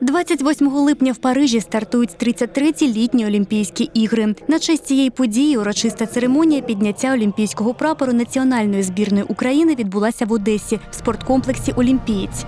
28 липня в Парижі стартують 33-ті літні Олімпійські ігри. На честь цієї події урочиста церемонія підняття олімпійського прапору національної збірної України відбулася в Одесі в спорткомплексі Олімпієць.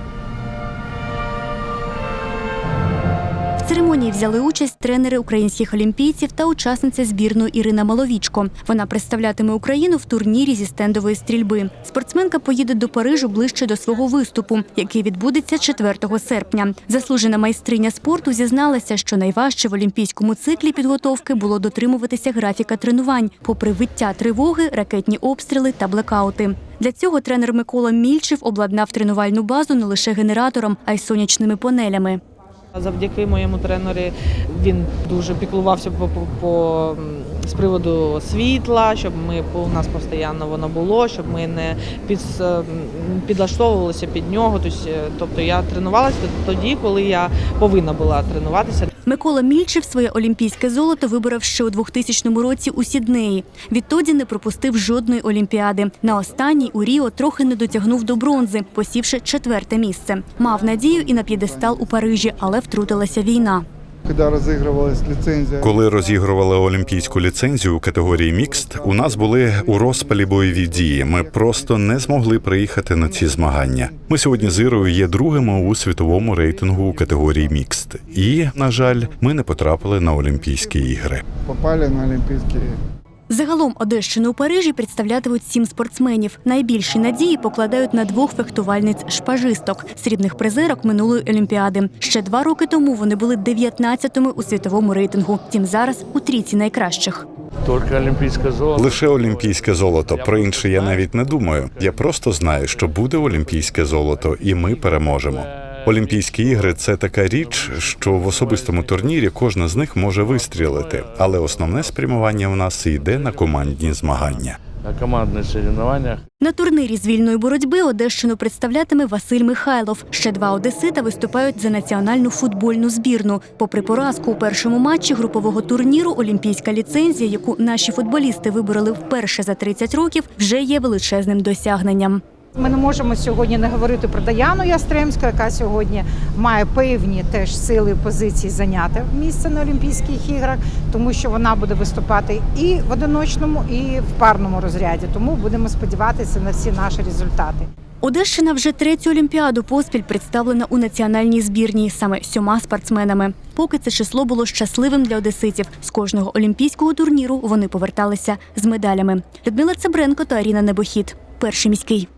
Церемонії взяли участь тренери українських олімпійців та учасниця збірної Ірина Маловічко. Вона представлятиме Україну в турнірі зі стендової стрільби. Спортсменка поїде до Парижу ближче до свого виступу, який відбудеться 4 серпня. Заслужена майстриня спорту зізналася, що найважче в олімпійському циклі підготовки було дотримуватися графіка тренувань, попри виття тривоги, ракетні обстріли та блекаути. Для цього тренер Микола Мільчев обладнав тренувальну базу не лише генератором, а й сонячними панелями. Завдяки моєму тренері він дуже піклувався по, по, по з приводу світла, щоб ми у нас постійно воно було, щоб ми не під, підлаштовувалися під нього. Тобто, е, Тобто я тренувалася тоді, коли я повинна була тренуватися. Микола Мільчев своє олімпійське золото виборов ще у 2000 році у Сіднеї. Відтоді не пропустив жодної олімпіади. На останній у Ріо трохи не дотягнув до бронзи, посівши четверте місце. Мав надію і на п'єдестал у Парижі, але втрутилася війна. Когда розігрувалась ліцензія. Коли розігрували олімпійську ліцензію у категорії мікст, у нас були у розпалі бойові дії. Ми просто не змогли приїхати на ці змагання. Ми сьогодні з Ірою є другими у світовому рейтингу у категорії мікст. І, на жаль, ми не потрапили на Олімпійські ігри. Попали на Олимпийские Загалом Одещину у Парижі представлятимуть сім спортсменів. Найбільші надії покладають на двох фехтувальниць шпажисток, срібних призерок минулої олімпіади. Ще два роки тому вони були 19-ми у світовому рейтингу. Втім, зараз у трійці найкращих. Лише олімпійське золото. Про інше я навіть не думаю. Я просто знаю, що буде олімпійське золото, і ми переможемо. Олімпійські ігри це така річ, що в особистому турнірі кожна з них може вистрілити, але основне спрямування в нас йде на командні змагання. На командных соревнованиях На турнірі з вільної боротьби Одещину представлятиме Василь Михайлов. Ще два одесита виступають за національну футбольну збірну. Попри поразку у першому матчі групового турніру, олімпійська ліцензія, яку наші футболісти вибороли вперше за 30 років, вже є величезним досягненням. Ми не можемо сьогодні не говорити про Даяну Ястремську, яка сьогодні має певні теж сили позиції зайняти місце на Олімпійських іграх, тому що вона буде виступати і в одиночному, і в парному розряді. Тому будемо сподіватися на всі наші результати. Одещина вже третю олімпіаду поспіль представлена у національній збірній саме сьома спортсменами. Поки це число було щасливим для одеситів. З кожного олімпійського турніру вони поверталися з медалями. Людмила Цебренко та Аріна Небохід. Перший міський.